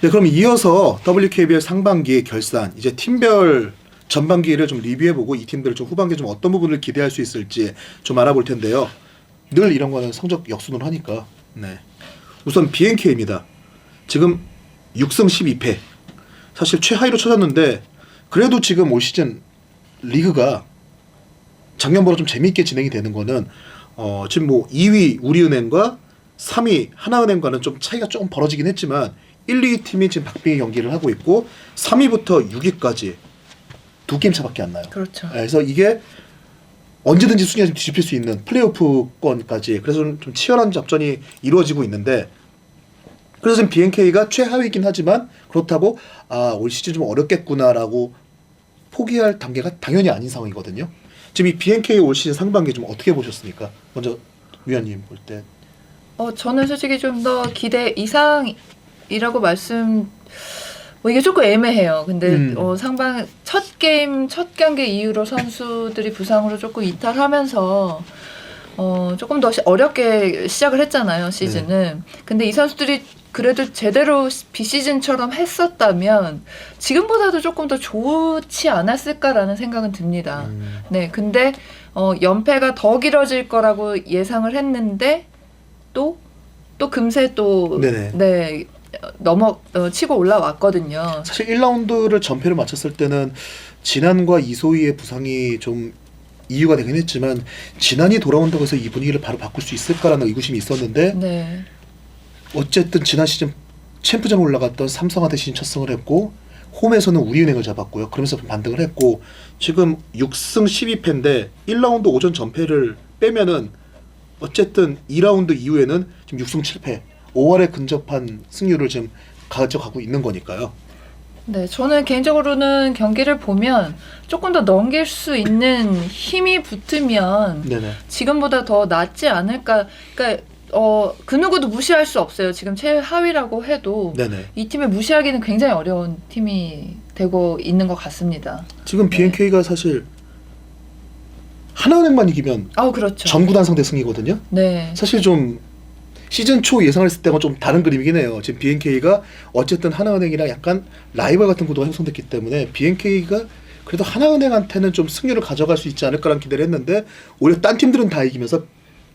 네, 그럼 이어서 WKBL 상반기 결산 이제 팀별 전반기를 좀 리뷰해보고 이 팀들 좀 후반기 좀 어떤 부분을 기대할 수 있을지 좀 알아볼 텐데요. 늘 이런 거는 성적 역순으로 하니까. 네. 우선 BNK입니다. 지금 6승 12패. 사실 최하위로 쳐졌는데 그래도 지금 올 시즌 리그가 작년보다 좀 재미있게 진행이 되는 거는 어 지금 뭐 2위 우리은행과 3위 하나은행과는 좀 차이가 조금 벌어지긴 했지만 1, 2위 팀이 지금 박빙의 경기를 하고 있고 3위부터 6위까지 두 게임 차밖에 안 나요. 그렇죠. 네, 그래서 이게 언제든지 순위가 좀 뒤집힐 수 있는 플레이오프권까지 그래서 좀, 좀 치열한 접전이 이루어지고 있는데 그래서 지금 BNK가 최하위이긴 하지만 그렇다고 아 올 시즌 좀 어렵겠구나라고 포기할 단계가 당연히 아닌 상황이거든요. 지금 이 BNK 올 시즌 상반기 좀 어떻게 보셨습니까? 먼저 위원님 볼 때. 어, 저는 솔직히 좀 더 기대 이상 이라고 말씀 뭐 이게 조금 애매해요. 근데 음. 어, 상방 첫 게임 첫 경기 이후로 선수들이 부상으로 조금 이탈하면서 어, 조금 더 시- 어렵게 시작을 했잖아요 시즌은. 근데 이 선수들이 그래도 제대로 비시즌처럼 했었다면 지금보다도 조금 더 좋지 않았을까라는 생각은 듭니다. 음. 네, 근데 어, 연패가 더 길어질 거라고 예상을 했는데 또또 금세 또 네네. 네, 어, 넘어 어, 치고 올라왔거든요. 사실 1라운드를 전패를 마쳤을 때는 진한과 이소희의 부상이 좀 이유가 되긴 했지만 진한이 돌아온다고 해서 이 분위기를 바로 바꿀 수 있을까라는 의구심이 있었는데 네, 어쨌든 지난 시즌 챔프전 올라갔던 삼성한테 시즌 첫 승을 했고 홈에서는 우리은행을 잡았고요. 그러면서 반등을 했고 지금 6승 12패인데 1라운드 오전 전패를 빼면은 어쨌든 2라운드 이후에는 지금 6승 7패 5월에 근접한 승률을 지금 가져가고 있는 거니까요. 네, 저는 개인적으로는 경기를 보면 조금 더 넘길 수 있는 힘이 붙으면 네네. 지금보다 더 낫지 않을까. 그러니까 어, 그 누구도 무시할 수 없어요. 지금 최하위라고 해도 네네. 이 팀을 무시하기는 굉장히 어려운 팀이 되고 있는 것 같습니다. 지금 네. BNK가 사실 하나은행만 이기면 아우 그렇죠. 전구단 상 대 승이거든요. 네. 사실 좀 시즌 초 예상을 했을 때와 좀 다른 그림이긴 해요. 지금 BNK가 어쨌든 하나은행이랑 약간 라이벌 같은 구도가 형성됐기 때문에 BNK가 그래도 하나은행한테는 좀 승률을 가져갈 수 있지 않을까라는 기대를 했는데 오히려 딴 팀들은 다 이기면서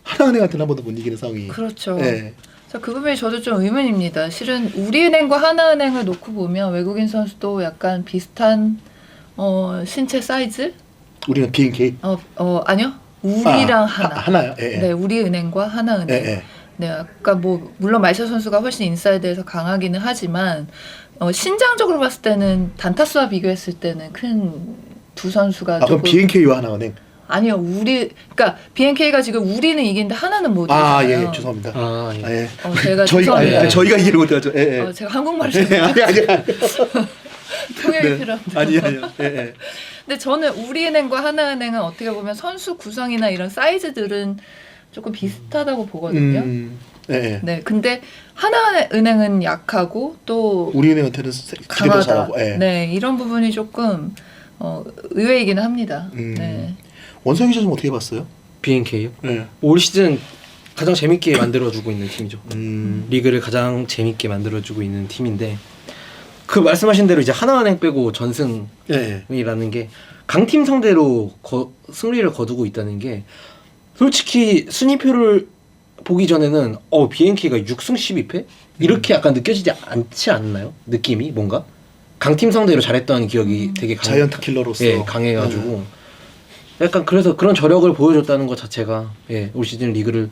하나은행한테는 한 번도 못 이기는 상황이. 그렇죠. 네. 그래서 그 부분이 저도 좀 의문입니다. 실은 우리은행과 하나은행을 놓고 보면 외국인 선수도 약간 비슷한 어, 신체 사이즈? 우리는 BNK. 어, 어 아니요. 우리랑 아, 하나. 하, 하나요. 예. 예. 네, 우리은행과 하나은행. 예, 예. 네, 아까 뭐 물론 말샤 선수가 훨씬 인사이드에서 강하기는 하지만 어, 신장적으로 봤을 때는 단타수와 비교했을 때는 큰 두 선수가 아 그럼 조금 BNK와 하나은행. 아니요 우리 그러니까 BNK가 지금 우리는 이기는데 하나는 못 아 이기잖아요. 예 죄송합니다. 아, 예. 아, 예. 어, 제가 저희가 아니, 죄송합니다. 아니, 저희가 이해를 못해가지고. 예, 예. 어, 제가 한국말을 예, 좀 아니 아니 아니. 통역이 네. 필요합니다. 아니 아니요. 예, 예. 근데 저는 우리은행과 하나은행은 어떻게 보면 선수 구성이나 이런 사이즈들은 조금 비슷하다고 보거든요. 음, 예, 예. 네, 근데 하나은행은 약하고 또 우리은행한테는 세- 강하다. 잘하고. 예. 네, 이런 부분이 조금 어, 의외이기는 합니다. 음. 네. 원성이 좀 어떻게 봤어요? BNK요. 예. 올 시즌 가장 재밌게 만들어주고 있는 팀이죠. 음. 리그를 가장 재밌게 만들어주고 있는 팀인데 그 말씀하신 대로 이제 하나은행 빼고 전승이라는 예. 예. 게 강팀 상대로 거- 승리를 거두고 있다는 게 솔직히 순위표를 보기 전에는 어 BNK가 6승 12패? 이렇게 약간 느껴지지 않지 않나요? 느낌이? 뭔가? 강팀 상대로 잘했던 기억이 되게 강, 자이언트 킬러로서. 예, 강해가지고. 약간 그래서 그런 저력을 보여줬다는 것 자체가 예, 올 시즌 리그를.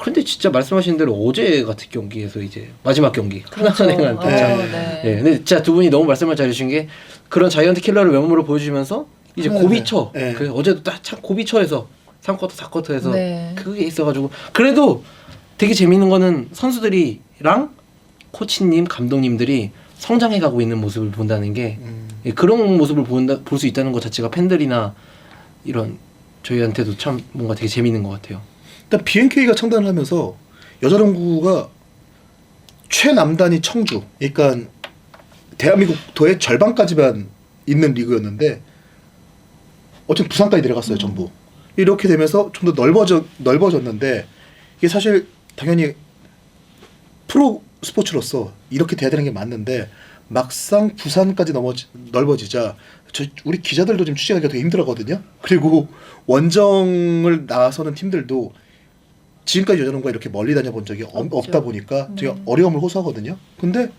그런데 진짜 말씀하신 대로 어제 같은 경기에서 이제 마지막 경기. 하나은행한테 어, 참- 네. 예, 근데 진짜 두 분이 너무 말씀을 잘해주신 게 그런 자이언트 킬러를 외모로 보여주면서 이제 네, 고비처 네. 그 어제도 딱 참 고비처에서 3쿼터 4쿼터에서 네. 그게 있어가지고 그래도 되게 재밌는 거는 선수들이랑 코치님 감독님들이 성장해가고 있는 모습을 본다는 게 음. 예, 그런 모습을 본다 볼 수 있다는 것 자체가 팬들이나 이런 저희한테도 참 뭔가 되게 재밌는 것 같아요. 일단 BNK가 창단을 하면서 여자농구가 최남단이 청주. 그러니까 대한민국 도의 절반까지만 있는 리그였는데 어쨌든 부산까지 내려갔어요 음. 전부. 이렇게 되면서 좀 더 넓어져 넓어졌는데 이게 사실 당연히 프로 스포츠로서 이렇게 돼야 되는 게 맞는데 막상 부산까지 넘어 넓어지자 저 우리 기자들도 지금 취재하기가 되게 힘들어거든요. 그리고 원정을 나서는 팀들도 지금까지 여자농구가 이렇게 멀리 다녀본 적이 없, 없죠. 없다 보니까 되게 네. 어려움을 호소하거든요. 근데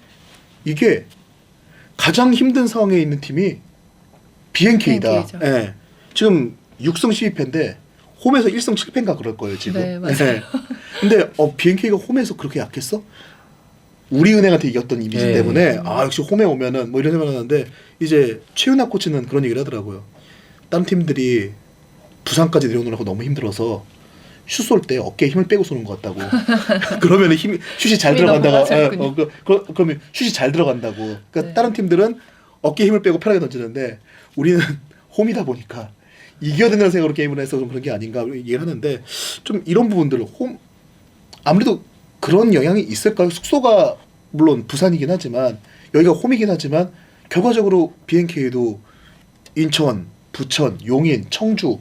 이게 가장 힘든 상황에 있는 팀이 BNK다. BNK 죠. 예. 지금 6승 12패인데 홈에서 1승 7패인가 그럴 거예요, 지금. 네, 맞아요. 예. 근데 어, BNK가 홈에서 그렇게 약했어? 우리은행한테 이겼던 이미지 네. 때문에 아 역시 홈에 오면은 뭐 이런 생각을 하는데 이제 최윤학 코치는 그런 얘기를 하더라고요. 딴 팀들이 부산까지 내려오느라고 너무 힘들어서 슛 쏠 때 어깨에 힘을 빼고 쏘는 것 같다고. 그러면 힘이 슛이 잘 들어간다고. 어, 어, 그, 그, 그러면 슛이 잘 들어간다고. 그러니까 네. 다른 팀들은 어깨에 힘을 빼고 편하게 던지는데 우리는 홈이다 보니까 이겨야 된다는 생각으로 게임을 해서 좀 그런 게 아닌가 얘기를 하는데 좀 이런 부분들 홈 아무래도 그런 영향이 있을까요? 숙소가 물론 부산이긴 하지만 여기가 홈이긴 하지만 결과적으로 BNK도 인천, 부천, 용인, 청주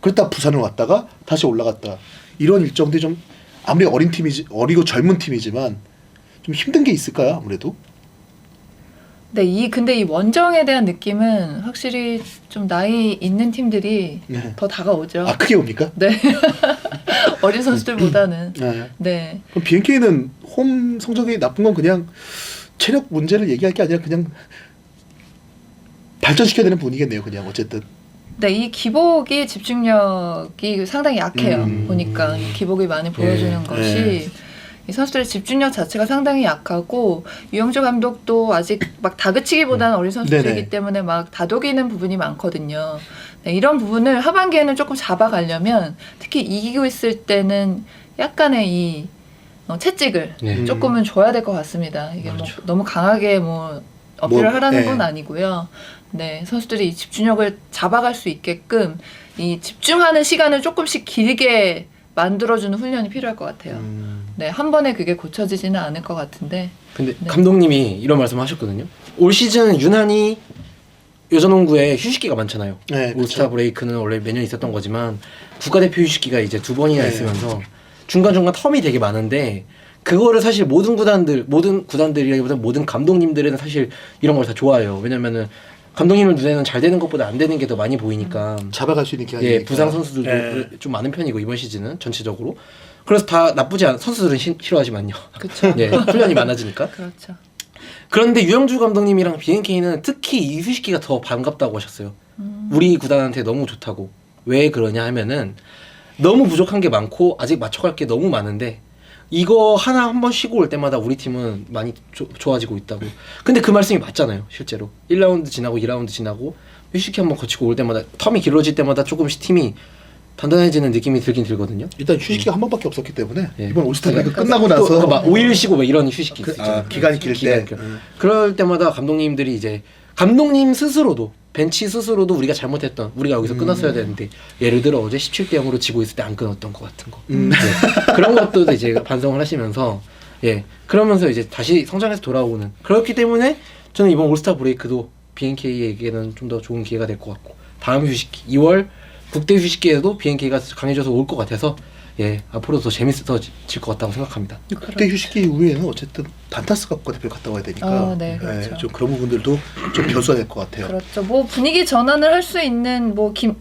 그랬다 부산을 왔다가 다시 올라갔다 이런 일정들이 좀 아무리 어린 팀이지 어리고 젊은 팀이지만 좀 힘든 게 있을까요? 아무래도 네, 이 근데 이 원정에 대한 느낌은 확실히 좀 나이 있는 팀들이 네. 더 다가오죠. 아 크게 옵니까? 네. 어린 선수들보다는 네. 네. 그럼 BNK는 홈 성적이 나쁜 건 그냥 체력 문제를 얘기할 게 아니라 그냥 발전시켜야 되는 분위기겠네요. 그냥 어쨌든 네, 이 기복이 집중력이 상당히 약해요. 음. 보니까 이 기복이 많이 보여주는 네. 것이 네. 이 선수들의 집중력 자체가 상당히 약하고 유영주 감독도 아직 막 다그치기보다는 어린 선수들이기 네네. 때문에 막 다독이는 부분이 많거든요. 네, 이런 부분을 하반기에는 조금 잡아가려면 특히 이기고 있을 때는 약간의 이 어, 채찍을 네. 음. 조금은 줘야 될 것 같습니다. 이게 뭐 그렇죠. 너무 강하게 뭐 어필을 뭐, 하라는 예. 건 아니고요. 네, 선수들이 이 집중력을 잡아갈 수 있게끔 이 집중하는 시간을 조금씩 길게 만들어주는 훈련이 필요할 것 같아요. 음, 네, 한 번에 그게 고쳐지지는 않을 것 같은데. 근데 네. 감독님이 이런 말씀하셨거든요. 올 시즌 유난히 여자농구에 휴식기가 많잖아요. 네, 올스타 그렇죠. 브레이크는 원래 매년 있었던 거지만 국가대표 휴식기가 이제 두 번이나 네. 있으면서 중간 중간 텀이 되게 많은데 그거를 사실 모든 구단들 모든 구단들이라기보다 모든 감독님들은 사실 이런 걸 다 좋아해요. 왜냐면은 감독님을 눈에는 잘 되는 것보다 안 되는 게 더 많이 보이니까 잡아갈 수 있는 기간이 예 부상 선수들도 예. 좀 많은 편이고 이번 시즌은 전체적으로 그래서 다 나쁘지 않 선수들은 시- 싫어하지만요. 그렇죠. 예 훈련이 많아지니까 그렇죠. 그런데 유영주 감독님이랑 BNK는 특히 이 휴식기가 더 반갑다고 하셨어요. 음. 우리 구단한테 너무 좋다고. 왜 그러냐 하면은 너무 부족한 게 많고 아직 맞춰갈 게 너무 많은데 이거 하나 한 번 쉬고 올 때마다 우리 팀은 많이 조- 좋아지고 있다고. 근데 그 말씀이 맞잖아요, 실제로. 1라운드 지나고 2라운드 지나고 휴식기 한번 거치고 올 때마다 텀이 길어질 때마다 조금씩 팀이 단단해지는 느낌이 들긴 들거든요. 일단 휴식기가 한 번밖에 없었기 때문에 예. 이번 올스타 브레이크 그러니까 끝나고 또 나서 막 5일 쉬고 막 이런 휴식기 그, 있잖아요. 아, 기간이 길 때. 음. 그럴 때마다 감독님들이 이제 감독님 스스로도 벤치 스스로도 우리가 잘못했던 우리가 여기서 음. 끊었어야 되는데 예를 들어 어제 17대 0으로 지고 있을 때 안 끊었던 것 같은 거 음. 네. 그런 것도 이제 반성을 하시면서 예 그러면서 이제 다시 성장해서 돌아오는 그렇기 때문에 저는 이번 올스타 브레이크도 BNK에게는 좀 더 좋은 기회가 될 것 같고 다음 휴식기 2월 국대 휴식기에도 BNK가 강해져서 올 것 같아서 예 앞으로 더 재밌어질 것 같다고 생각합니다. 그때 휴식기 이후에는 어쨌든 단타스가 국가대표 갔다 와야 되니까 아, 네, 그렇죠. 좀 그런 부분들도 좀 변수가 될 것 같아요. 그렇죠. 뭐 분위기 전환을 할 수 있는 뭐 김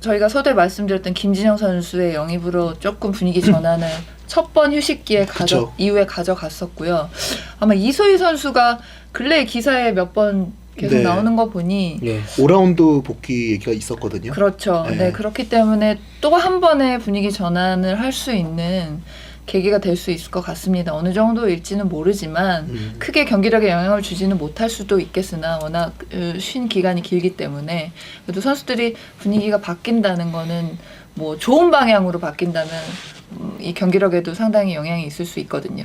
저희가 서두에 말씀드렸던 김진영 선수의 영입으로 조금 분위기 전환을 첫 번 휴식기에 가져. 이후에 가져갔었고요. 아마 이소희 선수가 근래 기사에 몇번 계속 네. 나오는 거 보니 예 5라운드 복귀 얘기가 있었거든요. 그렇죠. 네. 네. 그렇기 때문에 또 한 번의 분위기 전환을 할 수 있는 계기가 될 수 있을 것 같습니다. 어느 정도일지는 모르지만 음. 크게 경기력에 영향을 주지는 못할 수도 있겠으나 워낙 어, 쉰 기간이 길기 때문에 그래도 선수들이 분위기가 바뀐다는 거는 뭐 좋은 방향으로 바뀐다면 음, 이 경기력에도 상당히 영향이 있을 수 있거든요.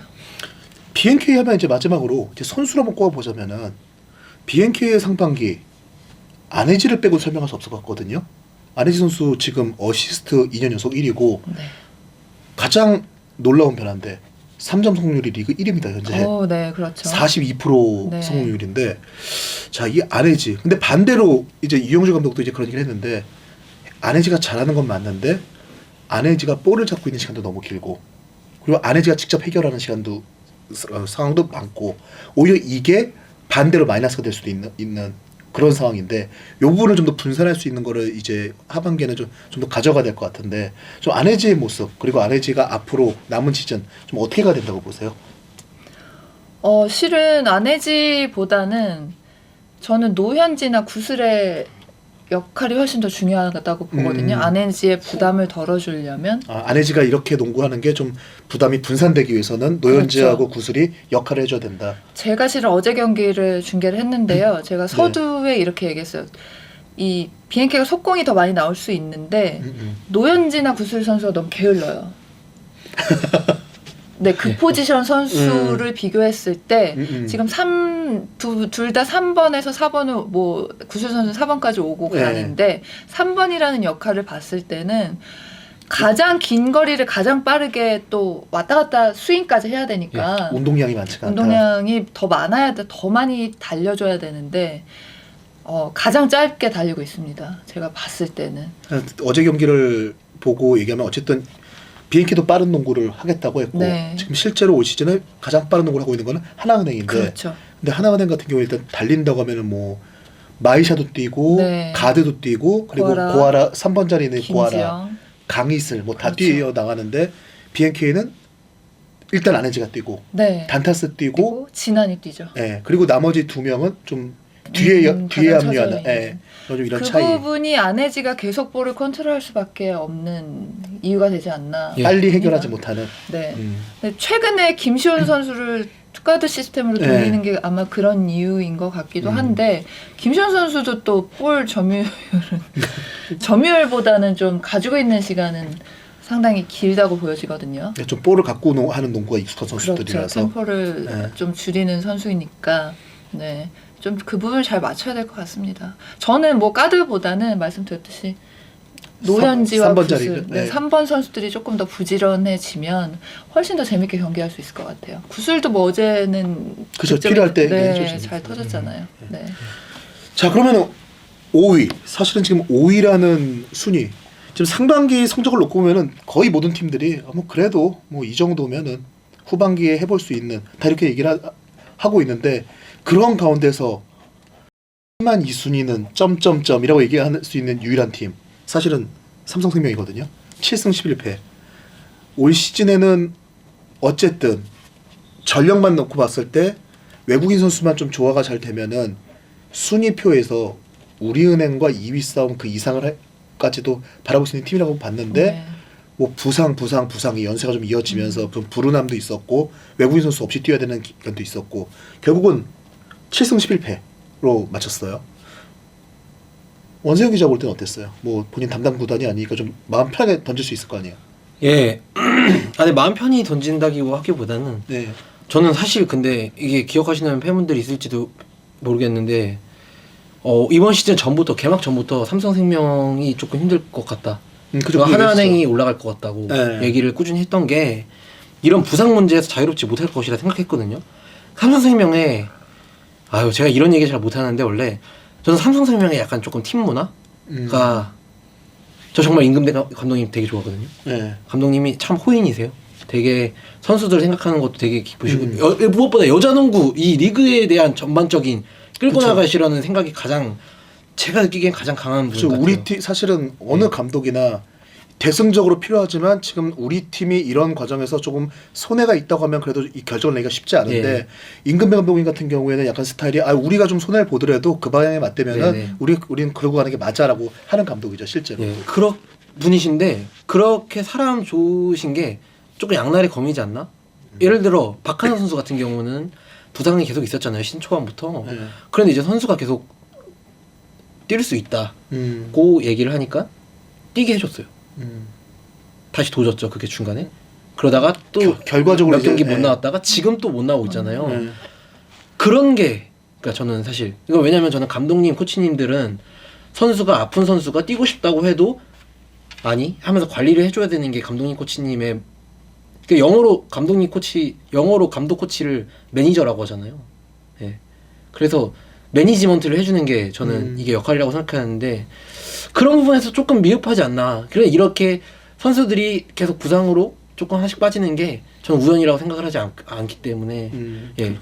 BNK 하면 이제 마지막으로 이제 선수로 한번 꼽아보자면은 BNK의 상반기 안혜지를 빼고 설명할 수 없을 것 같거든요. 안혜지 선수 지금 어시스트 2년 연속 1위고 네. 가장 놀라운 변화인데 3점 성공률이 리그 1위입니다 현재. 어, 네, 그렇죠. 42% 네. 성공률인데 자이 안혜지 근데 반대로 이제 이용주 감독도 이제 그런 얘기를 했는데 안혜지가 잘하는 건 맞는데 안혜지가 볼을 잡고 있는 시간도 너무 길고 그리고 안혜지가 직접 해결하는 시간도 어, 상황도 많고 오히려 이게 반대로 마이너스가 될 수도 있는 있는 그런 상황인데 요 부분을 좀 더 분산할 수 있는 거를 이제 하반기에는 좀 좀 더 가져가야 될 것 같은데 좀 안혜지의 모습 그리고 안혜지가 앞으로 남은 시즌 좀 어떻게 가야 된다고 보세요? 어, 실은 안혜지보다는 저는 노현지나 구슬의 역할이 훨씬 더 중요하다고 보거든요. 음. 안혜지의 부담을 덜어주려면 아, 안혜지가 이렇게 농구하는 게 좀 부담이 분산되기 위해서는 노현지하고 그렇죠. 구슬이 역할을 해줘야 된다. 제가 실은 어제 경기를 중계를 했는데요. 네. 제가 서두에 이렇게 얘기했어요. 이 비행기가 속공이 더 많이 나올 수 있는데 음, 음. 노현지나 구슬 선수가 너무 게을러요. 네, 그 네. 포지션 선수를 비교했을 때 음, 음. 지금 3, 둘다 3번에서 4번을 뭐 구슬 선수 4번까지 오고 네. 가는데 3번이라는 역할을 봤을 때는 가장 긴 거리를 가장 빠르게 또 왔다 갔다 스윙까지 해야 되니까 운동량이 많지가 않다. 운동량이 더 많아야 돼, 더 많이 달려줘야 되는데 어, 가장 짧게 달리고 있습니다. 제가 봤을 때는. 어제 경기를 보고 얘기하면 어쨌든 비행기도 빠른 농구를 하겠다고 했고 네. 지금 실제로 올 시즌에 가장 빠른 농구를 하고 있는 거는 하나은행인데 그렇죠. 근데 하나은행 같은 경우에 일단 달린다고 하면은 뭐 마이샤도 뛰고 네. 가드도 뛰고 그리고 고아라, 고아라, 3번 자리에 있는 고아라. 강이슬 뭐다 그렇죠. 뛰어 나가는데 BNK는 일단 안혜지가 뛰고 네. 단타스 뛰고 그리고 진한이 뛰죠. 예 그리고 나머지 두 명은 좀 뒤에 음, 뒤에 합류하는 예. 좀 이런 그 차이 부분이 안혜지가 계속 볼을 컨트롤할 수밖에 없는 이유가 되지 않나. 예. 빨리 해결하지 못하는 네. 음. 근데 최근에 김시원 선수를 투카드 시스템으로 네. 돌리는 게 아마 그런 이유인 것 같기도 음. 한데 김시원 선수도 또 볼 점유율은 점유율보다는 좀 가지고 있는 시간은 상당히 길다고 보여지거든요. 좀 볼을 갖고 노- 하는 농구가 익숙한 그렇죠. 선수들이라서 템포를 네. 좀 줄이는 선수이니까 네. 좀 그 부분을 잘 맞춰야 될 것 같습니다. 저는 뭐 가드보다는 말씀드렸듯이 노현지와 삼- 삼번 구슬, 자리를, 네. 네. 3번 선수들이 조금 더 부지런해지면 훨씬 더 재밌게 경기할 수 있을 것 같아요. 구슬도 뭐 어제는 그죠, 필요할 때 네, 해줬으니까. 잘 터졌잖아요. 네. 자 그러면 5위 사실은 지금 5위라는 순위 지금 상반기 성적을 놓고 보면은 거의 모든 팀들이 아, 뭐 그래도 뭐 이 정도면은 후반기에 해볼 수 있는 다 이렇게 얘기를 하, 하고 있는데 그런 가운데서 하지만 이 순위는 점점점이라고 얘기할 수 있는 유일한 팀. 사실은 삼성생명이거든요. 7승 11패. 올 시즌에는 어쨌든 전력만 놓고 봤을 때 외국인 선수만 좀 조화가 잘 되면은 순위표에서 우리은행과 2위 싸움 그 이상을 할- 까지도 바라볼 수 있는 팀이라고 봤는데 네. 뭐 부상 부상 부상이 연세가 좀 이어지면서 그 불운함도 있었고 외국인 선수 없이 뛰어야 되는 기간도 있었고 결국은 7승 11패로 마쳤어요. 원세영 기자 볼 때는 어땠어요? 뭐 본인 담당 구단이 아니니까 좀 마음 편하게 던질 수 있을 거 아니에요. 예. 아니 마음 편히 던진다기보 하기보다는 네. 저는 사실 근데 이게 기억하시는 팬분들이 있을지도 모르겠는데 어, 이번 시즌 전부터 개막 전부터 삼성생명이 조금 힘들 것 같다. 음, 그리고 그 하나은행이 올라갈 것 같다고 네. 얘기를 꾸준히 했던 게 이런 부상 문제에서 자유롭지 못할 것이라 생각했거든요. 삼성생명에 아유 제가 이런 얘기 잘 못하는데 원래 저는 삼성 생명의 약간 조금 팀 문화가 음, 저 정말 임금대 가- 감독님 되게 좋아하거든요. 네. 감독님이 참 호인이세요. 되게 선수들 생각하는 것도 되게 기쁘시고 음. 여- 무엇보다 여자 농구 이 리그에 대한 전반적인 끌고 그쵸. 나가시려는 생각이 가장 제가 느끼기엔 가장 강한 분. 같아요. 우리 팀 사실은 어느 네. 감독이나 대승적으로 필요하지만 지금 우리 팀이 이런 과정에서 조금 손해가 있다고 하면 그래도 이 결정을 내기가 쉽지 않은데 예. 임금배 감독님 같은 경우에는 약간 스타일이 아 우리가 좀 손해를 보더라도 그 방향에 맞대면은 네네. 우리 우리는 그러고 가는 게 맞아라고 하는 감독이죠 실제로. 예, 그런 분이신데 그렇게 사람 좋으신 게 조금 양날의 검이지 않나? 예를 들어 박하나 선수 같은 경우는 부상이 계속 있었잖아요 신초반부터. 네. 그런데 이제 선수가 계속 뛸 수 있다고 음, 얘기를 하니까 뛰게 해줬어요. 음. 다시 도졌죠 그게 중간에. 그러다가 또 겨- 결과적으로 몇 이제, 경기 못 예. 나왔다가 지금 또 못 나오고 있잖아요. 네. 그런 게 그러니까 저는 사실 이거 왜냐면 저는 감독님 코치님들은 선수가 아픈 선수가 뛰고 싶다고 해도 아니 하면서 관리를 해줘야 되는 게 감독님 코치님의 그 영어로 감독님 코치 영어로 감독 코치를 매니저라고 하잖아요. 예. 그래서 매니지먼트를 해주는 게 저는 음. 이게 역할이라고 생각하는데 그런 부분에서 조금 미흡하지 않나. 그래 이렇게 선수들이 계속 부상으로 조금 하나씩 빠지는 게 저는 우연이라고 생각을 하지 않, 않기 때문에 음. 예.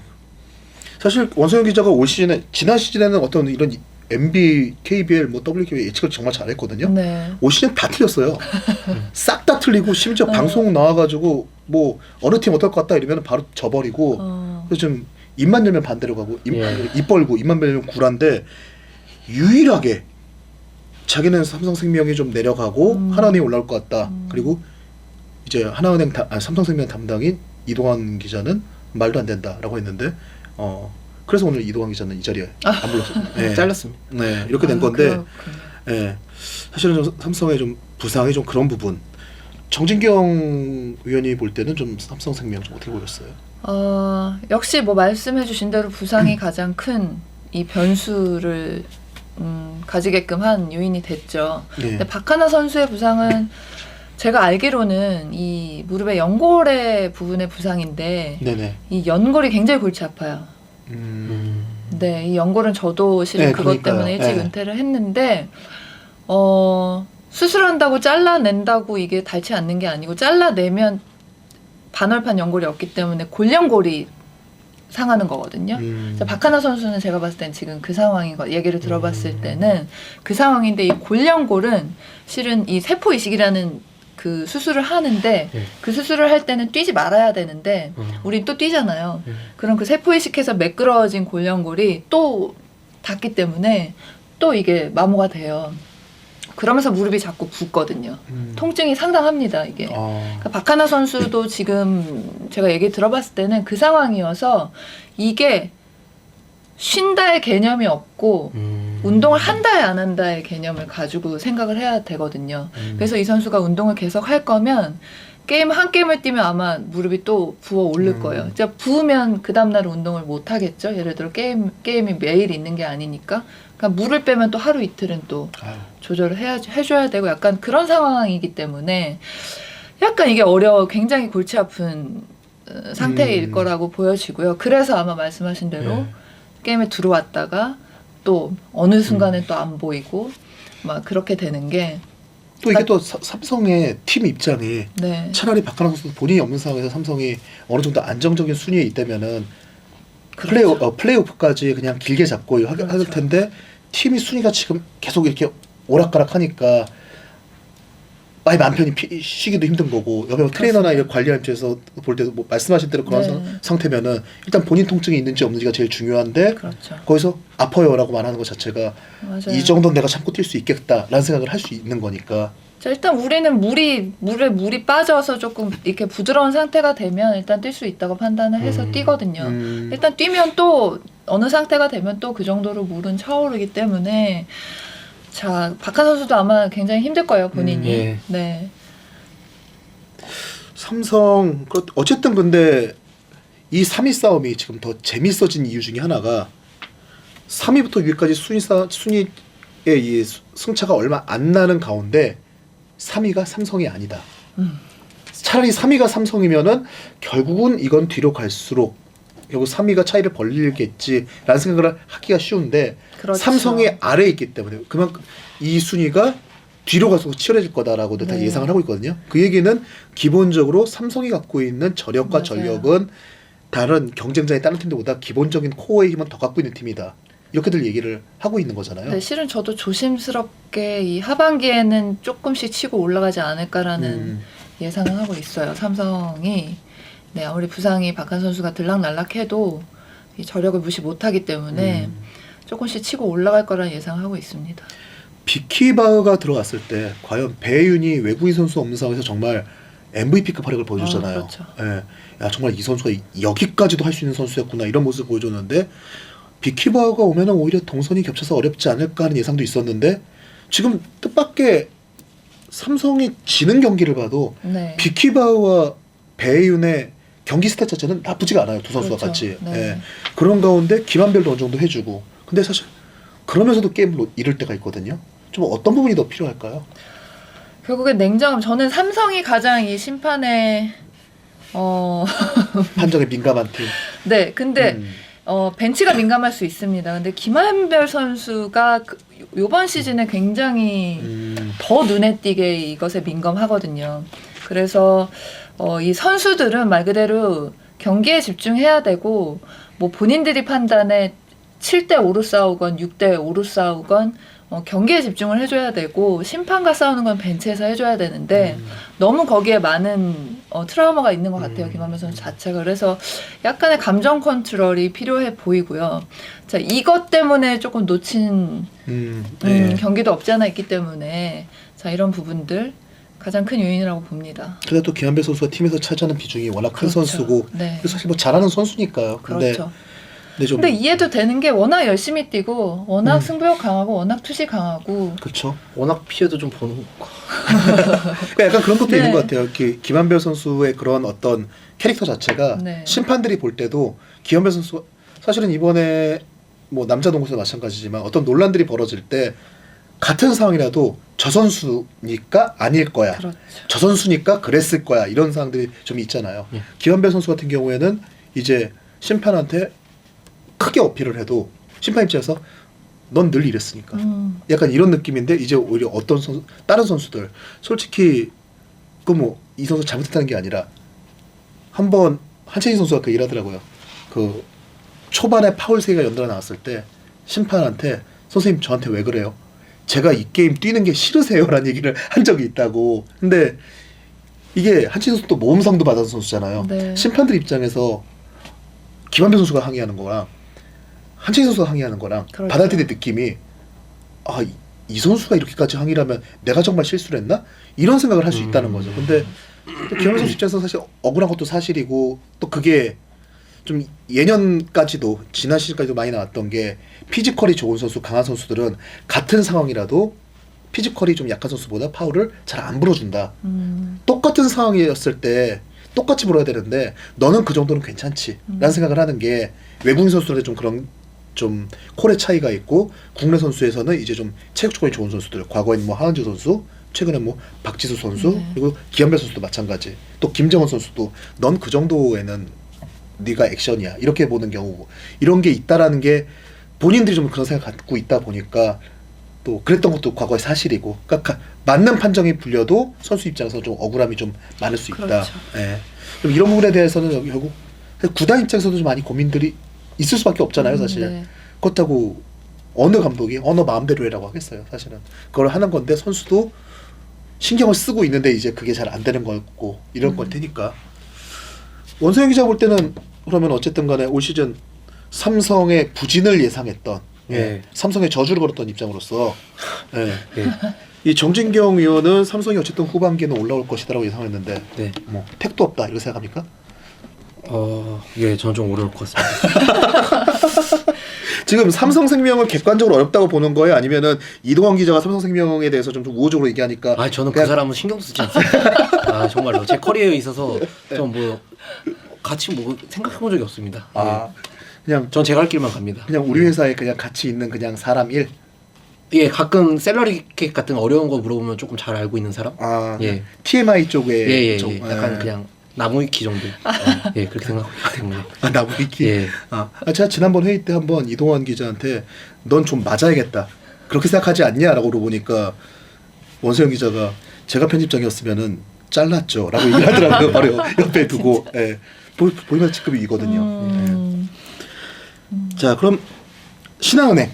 사실 원성현 기자가 올 시즌에 지난 시즌에는 어떤 이런 MB, KBL, 뭐 WKBL 예측을 정말 잘했거든요. 네. 올 시즌 다 틀렸어요. 싹 다 틀리고 심지어 네. 방송 나와가지고 뭐 어느 팀 어떨 것 같다 이러면 바로 져버리고 어. 그래서 좀 입만 열면 반대로 가고 입, 예. 입 벌고 입만 열면 구란데 유일하게 자기는 삼성생명이 좀 내려가고 음. 하나은행이 올라올 것 같다. 음. 그리고 이제 하나은행 다, 아, 삼성생명 담당인 이동환 기자는 말도 안 된다라고 했는데 어 그래서 오늘 이동환 기자는 이 자리에 안 불렀어요. 네. 잘렸습니다. 네 이렇게 된 아, 건데 그렇군요. 예. 사실은 좀 삼성의 좀 부상의 좀 그런 부분. 정진경 위원이 볼 때는 좀 삼성생명 좀 어떻게 보였어요? 어, 역시 뭐 말씀해주신 대로 부상이 가장 큰 이 변수를 음, 가지게끔 한 요인이 됐죠. 네. 근데 박하나 선수의 부상은 제가 알기로는 이 무릎의 연골의 부분의 부상인데 네네. 이 연골이 굉장히 골치 아파요. 음. 네, 이 연골은 저도 실은 네, 그것 그러니까요. 때문에 일찍 네. 은퇴를 했는데 어, 수술한다고 잘라낸다고 이게 닳지 않는 게 아니고 잘라내면 반월판 연골이 없기 때문에 골연골이 상하는 거거든요. 음. 그래서 박하나 선수는 제가 봤을 땐 지금 그 상황인 거 얘기를 들어봤을 때는 그 상황인데 이 골연골은 실은 이 세포 이식이라는 그 수술을 하는데 예. 그 수술을 할 때는 뛰지 말아야 되는데 음. 우린 또 뛰잖아요. 예. 그럼 그 세포 이식해서 매끄러워진 골연골이 또 닿기 때문에 또 이게 마모가 돼요. 그러면서 무릎이 자꾸 붓거든요. 음. 통증이 상당합니다, 이게. 아. 그러니까 박하나 선수도 지금 제가 얘기 들어봤을 때는 그 상황이어서 이게 쉰다의 개념이 없고 음. 운동을 한다에 안 한다의 개념을 가지고 생각을 해야 되거든요. 음. 그래서 이 선수가 운동을 계속 할 거면 게임 한 게임을 뛰면 아마 무릎이 또 부어 오를 음. 거예요. 진짜 부으면 그 다음 날 운동을 못 하겠죠. 예를 들어 게임 게임이 매일 있는 게 아니니까. 그러니까 물을 빼면 또 하루 이틀은 또 아유. 조절을 해야 해줘야 되고 약간 그런 상황이기 때문에 약간 이게 어려워 굉장히 골치 아픈 어, 상태일 음. 거라고 보여지고요. 그래서 아마 말씀하신 대로 예. 게임에 들어왔다가 또 어느 음. 순간에 또안 보이고 막 그렇게 되는 게 또 이게 또 사- 삼성의 팀 입장에 네. 차라리 박하나 선수 본인이 없는 상황에서 삼성이 어느 정도 안정적인 순위에 있다면은 그렇죠. 플레이오 어, 플레이오프까지 그냥 길게 잡고 하, 할 그렇죠. 텐데 팀이 순위가 지금 계속 이렇게 오락가락하니까 많이 맘 편히 피- 쉬기도 힘든 거고 여기 뭐 트레이너나. 이런 관리하는 입장에서 볼 때도 뭐 말씀하신 대로 그런 네. 상- 상태면은 일단 본인 통증이 있는지 없는지가 제일 중요한데 그렇죠. 거기서 아파요라고 말하는 것 자체가 맞아요. 이 정도는 내가 참고 뛸 수 있겠다라는 생각을 할 수 있는 거니까 자, 일단 우리는 물이 물에 물이 빠져서 조금 이렇게 부드러운 상태가 되면 일단 뛸 수 있다고 판단을 해서 음. 뛰거든요. 음, 일단 뛰면 또 어느 상태가 되면 또 그 정도로 물은 차오르기 때문에 자 박한 선수도 아마 굉장히 힘들 거예요 본인이. 음, 예. 네. 삼성 그 어쨌든 근데 이 3위 싸움이 지금 더 재밌어진 이유 중에 하나가 3위부터 6위까지 순위 싸 순위의 이 수- 승차가 얼마 안 나는 가운데 3위가 삼성이 아니다. 음. 차라리 3위가 삼성이면은 결국은 이건 뒤로 갈수록 결국 3위가 차이를 벌리겠지라는 생각을 하기가 쉬운데 그렇죠. 삼성이 아래에 있기 때문에 그만큼 이 순위가 뒤로 갈수록 치열해질 거다라고도 다 네. 예상을 하고 있거든요. 그 얘기는 기본적으로 삼성이 갖고 있는 저력과 맞아요. 전력은 다른 경쟁자의 다른 팀들보다 기본적인 코어의 힘은 더 갖고 있는 팀이다. 이렇게들 얘기를 하고 있는 거잖아요. 네, 실은 저도 조심스럽게 이 하반기에는 조금씩 치고 올라가지 않을까라는 음, 예상을 하고 있어요. 삼성이 네 아무리 부상이 박한 선수가 들락날락해도 이 저력을 무시 못하기 때문에 음. 조금씩 치고 올라갈 거라는 예상을 하고 있습니다. 비키바가 들어갔을 때 과연 배윤이 외국인 선수 없는 상황에서 정말 MVP급 활약을 보여줬잖아요. 아, 그렇죠. 예, 야 정말 이 선수가 여기까지도 할 수 있는 선수였구나 이런 모습을 보여줬는데 비키바가 오면은 오히려 동선이 겹쳐서 어렵지 않을까 하는 예상도 있었는데 지금 뜻밖의 삼성이 지는 경기를 봐도 네. 비키바와 배윤의 경기 스탯 자체는 나쁘지가 않아요 두 선수가 그렇죠. 같이 네. 예. 그런 가운데 김한별도 어느 정도 해주고 근데 사실 그러면서도 게임을 놓- 잃을 때가 있거든요 좀 어떤 부분이 더 필요할까요? 결국엔 냉정함. 저는 삼성이 가장 이 심판에 어, 판정에 민감한 팀 네. 근데 음. 어, 벤치가 민감할 수 있습니다. 근데 김한별 선수가 그, 요번 시즌에 굉장히 음. 더 눈에 띄게 이것에 민감하거든요. 그래서 어, 이 선수들은 말 그대로 경기에 집중해야 되고 뭐 본인들이 판단에 7대 5로 싸우건 6대 5로 싸우건 어, 경기에 집중을 해줘야 되고 심판과 싸우는 건 벤치에서 해줘야 되는데 너무 거기에 많은 어, 트라우마가 있는 것 같아요 음. 김한별 선수 자체가 그래서 약간의 감정 컨트롤이 필요해 보이고요. 자 이것 때문에 조금 놓친 음, 음, 네. 경기도 없지 않아 있기 때문에 자 이런 부분들 가장 큰 요인이라고 봅니다. 그래도 또 김한배 선수가 팀에서 차지하는 비중이 워낙 큰 그렇죠. 선수고 네. 사실 뭐 잘하는 선수니까요. 근데, 그렇죠. 근데 좀 근데 이해도 되는 게 워낙 열심히 뛰고 워낙 음. 승부욕 강하고 워낙 투시 강하고 그렇죠. 워낙 피해도 좀 보는 거. 그러니까 약간 그런 것도 네. 있는 것 같아요. 기, 김한별 선수의 그런 어떤 캐릭터 자체가 네. 심판들이 볼 때도 김한별 선수 사실은 이번에 뭐 남자 농구에서 마찬가지지만 어떤 논란들이 벌어질 때 같은 상황이라도 저 선수니까 아닐 거야. 그렇죠. 저 선수니까 그랬을 거야. 이런 상황들이 좀 있잖아요. 예. 김한별 선수 같은 경우에는 이제 심판한테 크게 어필을 해도 심판 입장에서 넌 늘 이랬으니까. 음, 약간 이런 느낌인데 이제 오히려 어떤 선수 다른 선수들 솔직히 그 뭐 이 선수 잘못했다는 게 아니라 한 번 한채인 선수가 그 일하더라고요. 그 초반에 파울 세 개가 연달아 나왔을 때 심판한테 선생님 저한테 왜 그래요? 제가 이 게임 뛰는 게 싫으세요라는 얘기를 한 적이 있다고. 근데 이게 한채인 선수 또 모험상도 받은 선수잖아요. 네. 심판들 입장에서 김한별 선수가 항의하는 거랑 한채인 선수가 항의하는 거랑 그렇죠. 받아들이는 느낌이 아, 이, 이 선수가 이렇게까지 항의를 하면 내가 정말 실수를 했나? 이런 생각을 할 수 있다는 음. 거죠. 근데 또 김한별 선수 입장에서 사실 억울한 것도 사실이고 또 그게 좀 예년까지도 지난 시즌까지도 많이 나왔던 게 피지컬이 좋은 선수, 강한 선수들은 같은 상황이라도 피지컬이 좀 약한 선수보다 파울을 잘 안 불어준다. 음, 똑같은 상황이었을 때 똑같이 불어야 되는데 너는 그 정도는 괜찮지 음. 라는 생각을 하는 게 외국인 선수들한테 좀 그런 좀 콜의 차이가 있고 국내 선수에서는 이제 좀 체력 조건이 좋은 선수들 과거에는 뭐 하은주 선수 최근에 뭐 박지수 선수 네. 그리고 기현배 선수도 마찬가지 또 김정은 선수도 넌 그 정도에는 네가 액션이야 이렇게 보는 경우 이런 게 있다라는 게 본인들이 좀 그런 생각 갖고 있다 보니까 또 그랬던 것도 과거의 사실이고 그러니까 가- 맞는 판정이 불려도 선수 입장에서 좀 억울함이 좀 많을 수 있다. 그렇죠. 예. 그럼 이런 부분에 대해서는 여기 결국 구단 입장에서도 좀 많이 고민들이 있을 수밖에 없잖아요, 사실. 네. 그렇다고 어느 감독이 어느 마음대로 해라고 하겠어요, 사실은. 그걸 하는 건데 선수도 신경을 쓰고 있는데 이제 그게 잘 안 되는 거고 이런 음. 걸 테니까. 원소영 기자 볼 때는 그러면 어쨌든 간에 올 시즌 삼성의 부진을 예상했던 예. 예. 삼성의 저주를 걸었던 입장으로서 예. 예. 이 정진경 의원은 삼성이 어쨌든 후반기에는 올라올 것이다라고 예상했는데 네. 뭐 택도 없다 이렇게 생각합니까? 어, 예, 저는 좀 어려울 것 같습니다. 지금 삼성생명을 객관적으로 어렵다고 보는 거예요? 아니면은 이동환 기자가 삼성생명에 대해서 좀, 좀 우호적으로 얘기하니까 아, 저는 그 그냥- 사람은 신경 쓰지 않습니다. 아, 정말로 제 커리어에 있어서 좀 뭐 같이 뭐 생각해 본 적이 없습니다. 아 그냥 예. 전 제가 할 길만 갑니다. 그냥 우리 회사에 그냥 같이 있는 그냥 사람 일. 예, 가끔 샐러리 객 같은 어려운 거 물어보면 조금 잘 알고 있는 사람? 아 예. TMI 쪽에 예, 예, 좀, 예. 약간 예. 그냥 나무위키 정도. 예, 그렇게 생각하기 때문에. 아 나무위키. 예. 아, 아, 제가 지난번 회의 때 한번 이동환 기자한테 넌 좀 맞아야겠다. 그렇게 생각하지 않냐라고 물어보니까 원소영 기자가 제가 편집장이었으면은 잘랐죠 라고 얘기를 하더라고요. 바로 옆에 두고. 예. 보, 보이면 직급이 이거든요. 음, 예. 자, 그럼 신한은행